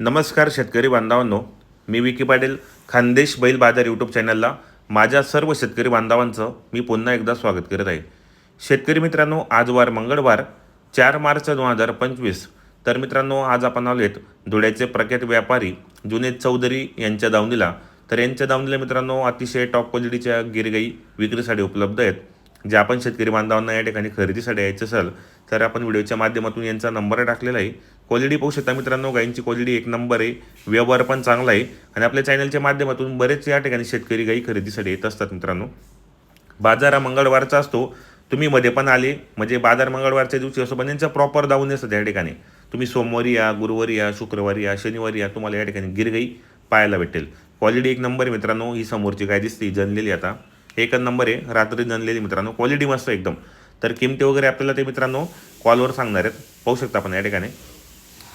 नमस्कार शेतकरी बांधवांनो मी विकी पाटील खानदेश बैल बाजार यूट्यूब चॅनलला माझ्या सर्व शेतकरी बांधवांचं मी पुन्हा एकदा स्वागत करत आहे. शेतकरी मित्रांनो आज वार मंगळवार चार मार्च दोन हजार पंचवीस. तर मित्रांनो आज आपण आलोत धुळ्याचे प्रख्यात व्यापारी जुनेद चौधरी यांच्या दावणीला. तर यांच्या दावणीला मित्रांनो अतिशय टॉप क्वालिटीच्या गिरगाई विक्रीसाठी उपलब्ध आहेत. ज्या आपण शेतकरी बांधवांना या ठिकाणी खरेदीसाठी यायचं असेल तर आपण व्हिडिओच्या माध्यमातून यांचा नंबर टाकलेला आहे. क्वालिटी पाहू शकता मित्रांनो गायींची क्वालिटी एक नंबर आहे. व्यवहार पण चांगला आहे. आणि आपल्या चॅनलच्या माध्यमातून बरेच या ठिकाणी शेतकरी गाई खरेदीसाठी येत असतात मित्रांनो. बाजार हा मंगळवारचा असतो. तुम्ही मध्ये पण आले. म्हणजे बाजार मंगळवारच्या दिवशी असो पण यांचा प्रॉपर दावून असतात या ठिकाणी. तुम्ही सोमवारी या गुरुवारी या शुक्रवारी या शनिवारी या तुम्हाला या ठिकाणी गिरगाई पाहायला भेटेल. क्वालिटी एक नंबर आहे मित्रांनो. ही समोरची गाय दिसते जनलेली आता. एकच नंबर आहे. रात्री जनलेली मित्रांनो. क्वालिटी मस्त एकदम. तर किमती वगैरे आपल्याला ते मित्रांनो कॉलवर सांगणार आहेत. पाहू शकता आपण या ठिकाणी.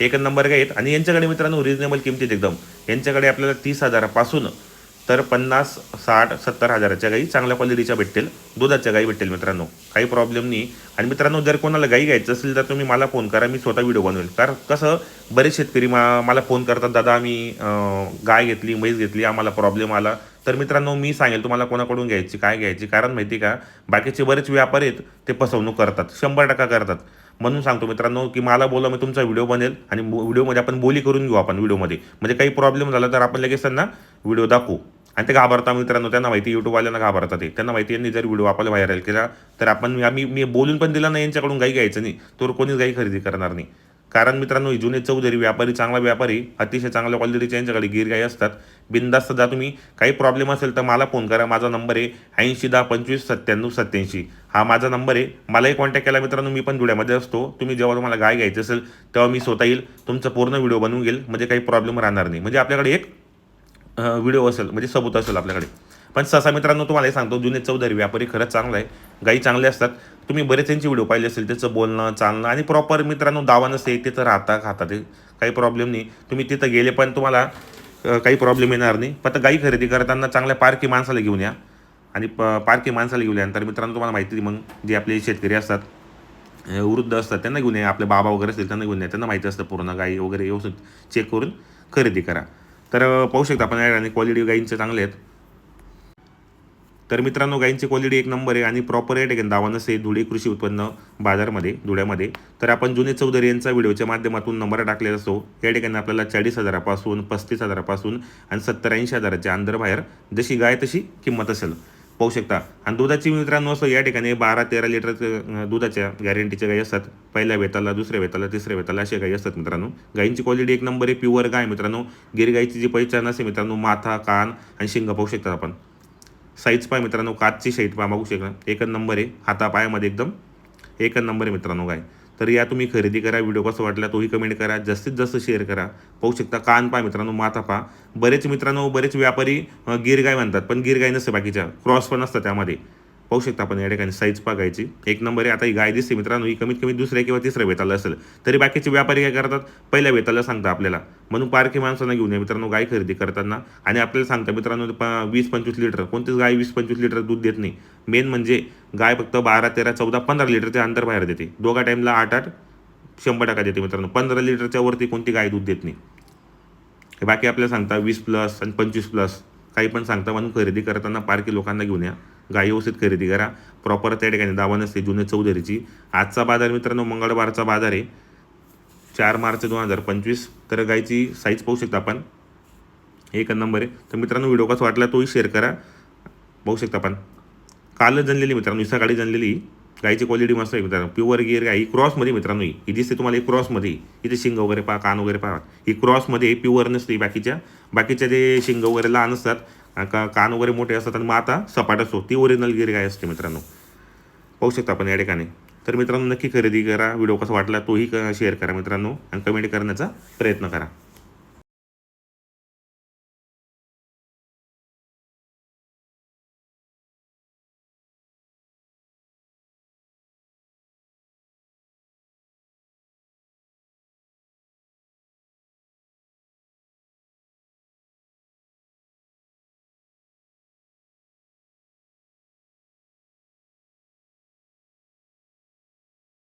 एक नंबर काय आहेत आणि यांच्याकडे मित्रांनो रिजनेबल किमतीत एकदम. यांच्याकडे आपल्याला तीस हजारापासून तर पन्नास साठ सत्तर हजाराच्या गाई चांगल्या क्वालिटीच्या भेटतील. दुधाच्या गाई भेटतील मित्रांनो. काही प्रॉब्लेम नाही. आणि मित्रांनो जर कोणाला गाई घ्यायचं असेल तर तुम्ही मला फोन करा. मी स्वतः व्हिडिओ बनवेल. कारण कसं बरेच शेतकरी मा मला फोन करतात दादा आम्ही गाय घेतली म्हैस घेतली आम्हाला प्रॉब्लेम आला. तर मित्रांनो मी सांगेल तुम्हाला कोणाकडून घ्यायची काय घ्यायची. कारण माहिती का बाकीचे बरेच व्यापारी आहेत ते फसवणूक करतात. शंभर टक्का करतात. म्हणून सांगतो मित्रांनो की मला बोला मी तुमचा व्हिडिओ बनेल आणि व्हिडिओमध्ये आपण बोली करून घेऊ आपण व्हिडिओमध्ये. म्हणजे काही प्रॉब्लेम झाला तर आपण लगेच त्यांना व्हिडिओ दाखवू. आणि ते घाबरता मित्रांनो त्यांना माहिती यूट्यूबवाल्यांना घाबरतात ते. त्यांना माहिती यांनी जर व्हिडिओ आपल्याला व्हायरल केला तर आपण आम्ही मी बोलून पण दिला नाही यांच्याकडून गाई घ्यायचं नाही. तर कोणीच गाई खरेदी करणार नाही. कारण मित्रांनो जुने चौधरी व्यापारी चांगला व्यापारी अतिशय चांगल्या क्वालिटीच्या यांच्याकडे गिर गाई असतात. बिंदास्त जा तुम्ही काही प्रॉब्लेम असेल तर मला फोन करा. माझा नंबर आहे ऐंशी दहा पंचवीस सत्त्याण्णव सत्याऐंशी हा माझा नंबर आहे. मलाही कॉन्टॅक्ट केला मित्रांनो मी पण धुळ्यामध्ये असतो. तुम्ही जेव्हा तुम्हाला गाय घ्यायची असेल तेव्हा मी स्वतः येईल. तुमचा पूर्ण व्हिडिओ बनवून घेईल. म्हणजे काही प्रॉब्लेम राहणार नाही. म्हणजे आपल्याकडे एक व्हिडिओ असेल म्हणजे सबूत असेल आपल्याकडे. पण ससा मित्रांनो तुम्हाला हे सांगतो जुने चौधरी व्यापारी खरंच चांगला आहे. गाई चांगले असतात. तुम्ही बरेच त्यांचे व्हिडिओ पाहिले असेल त्याचं बोलणं चालणं आणि प्रॉपर मित्रांनो दावा नसते तिथं राहता खाता ते काही प्रॉब्लेम नाही. तुम्ही तिथं गेले पण तुम्हाला काही प्रॉब्लेम येणार नाही. फक्त गाई खरेदी करताना चांगल्या पारखी माणसाला घेऊन या. आणि प पारखी माणसाला घेऊन या. तर मित्रांनो तुम्हाला माहिती मग जे आपले शेतकरी असतात वृद्ध असतात त्यांना घेऊन या. आपले बाबा वगैरे असतील त्यांना घेऊन या. त्यांना माहिती असतं पूर्ण गाई वगैरे व्यवस्थित चेक करून खरेदी करा. तर पाहू शकता आपण आणि क्वालिटी गाईंचे चांगले आहेत. तर मित्रांनो गायींची क्वालिटी एक नंबर आहे आणि प्रॉपर या आहे दावा नसे धुळे कृषी उत्पन्न बाजारमध्ये धुळ्यामध्ये. तर आपण जुने चौधरी यांचा व्हिडिओच्या माध्यमातून नंबर टाकलेला असतो. या ठिकाणी आपल्याला चाळीस हजारापासून पस्तीस हजारापासून आणि सत्तर ऐंशी हजाराच्या अंदर बाहेर जशी गाय तशी किंमत असेल. पाहू शकता. आणि दुधाची मित्रांनो असं या ठिकाणी बारा तेरा लिटर दुधाच्या गॅरंटीच्या गाई असतात. पहिल्या वेताला दुसऱ्या वेताला तिसऱ्या वेताला अशा गाई असतात मित्रांनो. गायींची क्वालिटी एक नंबर आहे प्युअर गाय मित्रांनो. गिरगायची जी पहिचान असते मित्रांनो माथा कान आणि शिंग पाहू शकतात आपण. साईज पाय मित्रांनो काचची साईज पहा बघू शकता. एकच नंबर आहे. हातापायामध्ये एकदम एकच नंबर आहे मित्रांनो काय? तर या तुम्ही खरेदी करा व्हिडिओ कसं वाटला तोही कमेंट करा जास्तीत जास्त शेअर करा. पाहू शकता कान पहा मित्रांनो माथा पहा. बरेच मित्रांनो बरेच व्यापारी गिरगाय म्हणतात पण गिरगाय नसतं नसते बाकीच्या. क्रॉस पण असतं त्यामध्ये. पाहू शकता आपण या ठिकाणी साईज पागायची एक नंबर आहे आता ही गाय दिसते मित्रांनो ही कमीत कमी दुसऱ्या किंवा तिसऱ्या वेताला असेल. तरी बाकीचे व्यापारी काय करतात? पहिल्या वेताला सांगता आपल्याला. म्हणून पारखी माणसांना घेऊन या मित्रांनो गाय खरेदी करताना. आणि आपल्याला सांगता मित्रांनो वीस पंचवीस लिटर कोणतीच गाय वीस पंचवीस लिटर दूध देत नाही. मेन म्हणजे गाय फक्त बारा तेरा चौदा पंधरा लिटरच्या अंतर बाहेर देते. दोघा टाईमला आठ आठ शंभर टक्का देते मित्रांनो. पंधरा लिटरच्या वरती कोणती गाय दूध देत नाही. हे बाकी आपल्याला सांगता वीस प्लस आणि पंचवीस प्लस काही पण सांगता म्हणून खरेदी करताना पारखी लोकांना घेऊन या. गाई व्यवस्थित खरेदी करा. प्रॉपर त्या ठिकाणी दावा नसते जुने चौधरीची. आजचा बाजार मित्रांनो मंगळवारचा बाजार आहे. चार मार्च दोन हजार पंचवीस. तर गायची साईज पाहू शकता आपण. एक नंबर आहे. तर मित्रांनो व्हिडिओ कसा वाटला तोही शेअर करा. पाहू शकता आपण. कालच जनलेली मित्रांनो सकाळी जनलेली. गायची क्वालिटी मस्त आहे मित्रांनो. प्युअर गिअर गाय ही क्रॉसमध्ये मित्रांनो ही. दिसते तुम्हाला ही क्रॉसमध्ये इथे शिंग वगैरे पहा कान वगैरे पहा. ही क्रॉसमध्ये प्युअर नसते बाकीच्या. बाकीचे जे शिंग वगैरे लहान असतात का कान वगैरे मोठे असतात आणि माता सपाट असतो ती ओरिजिनल गिर गाय असते मित्रांनो. पाहू शकता आपण या ठिकाणी. तर मित्रांनो नक्की खरेदी करा व्हिडिओ कसा वाटला तोही शेअर करा मित्रांनो आणि कमेंट करण्याचा प्रयत्न करा.